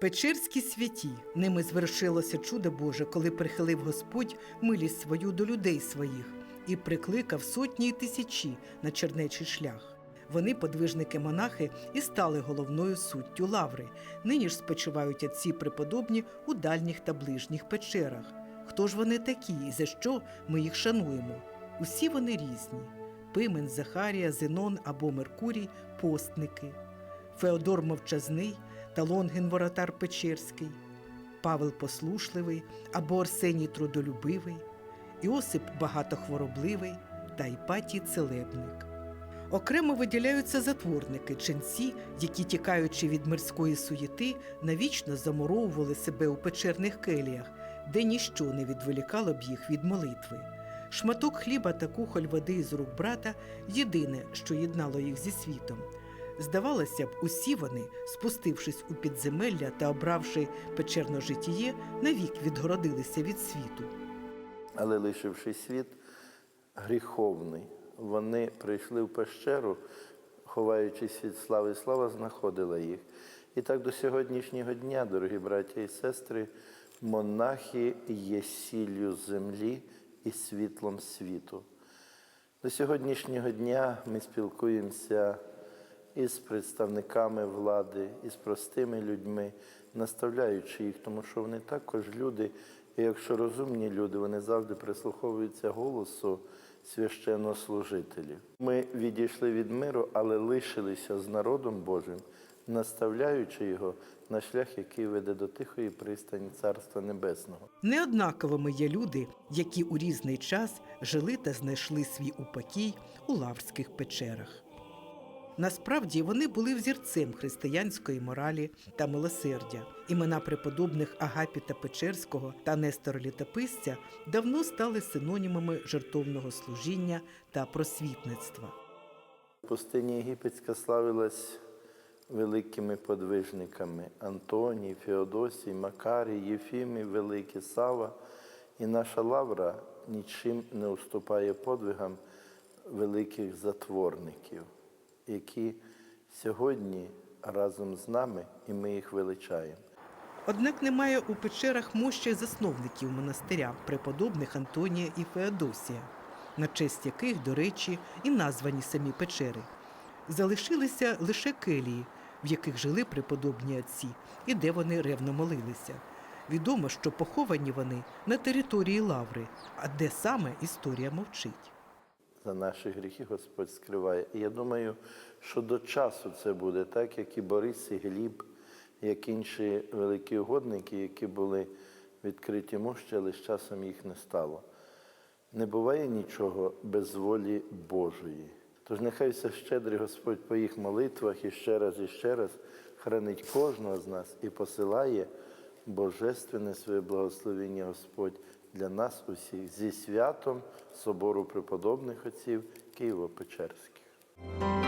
Печерські святі ними звершилося чудо Боже, коли прихилив Господь милість свою до людей своїх і прикликав сотні й тисячі на чернечий шлях. Вони, подвижники-монахи, і стали головною суттю лаври. Нині ж спочивають отці преподобні у дальніх та ближніх печерах. Хто ж вони такі і за що ми їх шануємо? Усі вони різні: Пимен, Захарія, Зенон або Меркурій постники, Феодор Мовчазний та Лонгін Воротар Печерський, Павел Послушливий або Арсеній Трудолюбивий, Іосип Багатохворобливий та Іпатій Целебник. Окремо виділяються затворники, ченці, які, тікаючи від мирської суєти, навічно замуровували себе у печерних келіях, де ніщо не відволікало б їх від молитви. Шматок хліба та кухоль води з рук брата єдине, що єднало їх зі світом. Здавалося б, усі вони, спустившись у підземелля та обравши печерне житіє, навік відгородилися від світу. Але лишивши світ гріховний, вони прийшли в пещеру, ховаючись від слави, слава знаходила їх. І так до сьогоднішнього дня, дорогі браття і сестри, монахи є сіллю землі і світлом світу. До сьогоднішнього дня ми спілкуємося із представниками влади, із простими людьми, наставляючи їх, тому що вони також люди, і якщо розумні люди, вони завжди прислуховуються голосу священнослужителів. Ми відійшли від миру, але лишилися з народом Божим, наставляючи його на шлях, який веде до тихої пристані Царства Небесного. Неоднаковими є люди, які у різний час жили та знайшли свій упокій у лаврських печерах. Насправді вони були взірцем християнської моралі та милосердя. Імена преподобних Агапіта Печерського та Нестора Літописця давно стали синонімами жертовного служіння та просвітництва. Пустиня Єгипетська славилась великими подвижниками Антоній, Феодосій, Макарій, Єфімій, Великий Сава. І наша лавра нічим не уступає подвигам великих затворників, які сьогодні разом з нами і ми їх величаємо. Однак немає у печерах мощі засновників монастиря, преподобних Антонія і Феодосія, на честь яких, до речі, і названі самі печери. Залишилися лише келії, в яких жили преподобні отці і де вони ревно молилися. Відомо, що поховані вони на території Лаври, а де саме історія мовчить. За наші гріхи Господь скриває. І я думаю, що до часу це буде так, як і Борис, і Гліб, як інші великі угодники, які були відкриті мощі, але з часом їх не стало. Не буває нічого без волі Божої. Тож нехай все щедрий Господь по їх молитвах і ще раз, і ще раз хранить кожного з нас і посилає божественне своє благословення Господь для нас усіх зі святом Собору преподобних отців Києво-Печерських.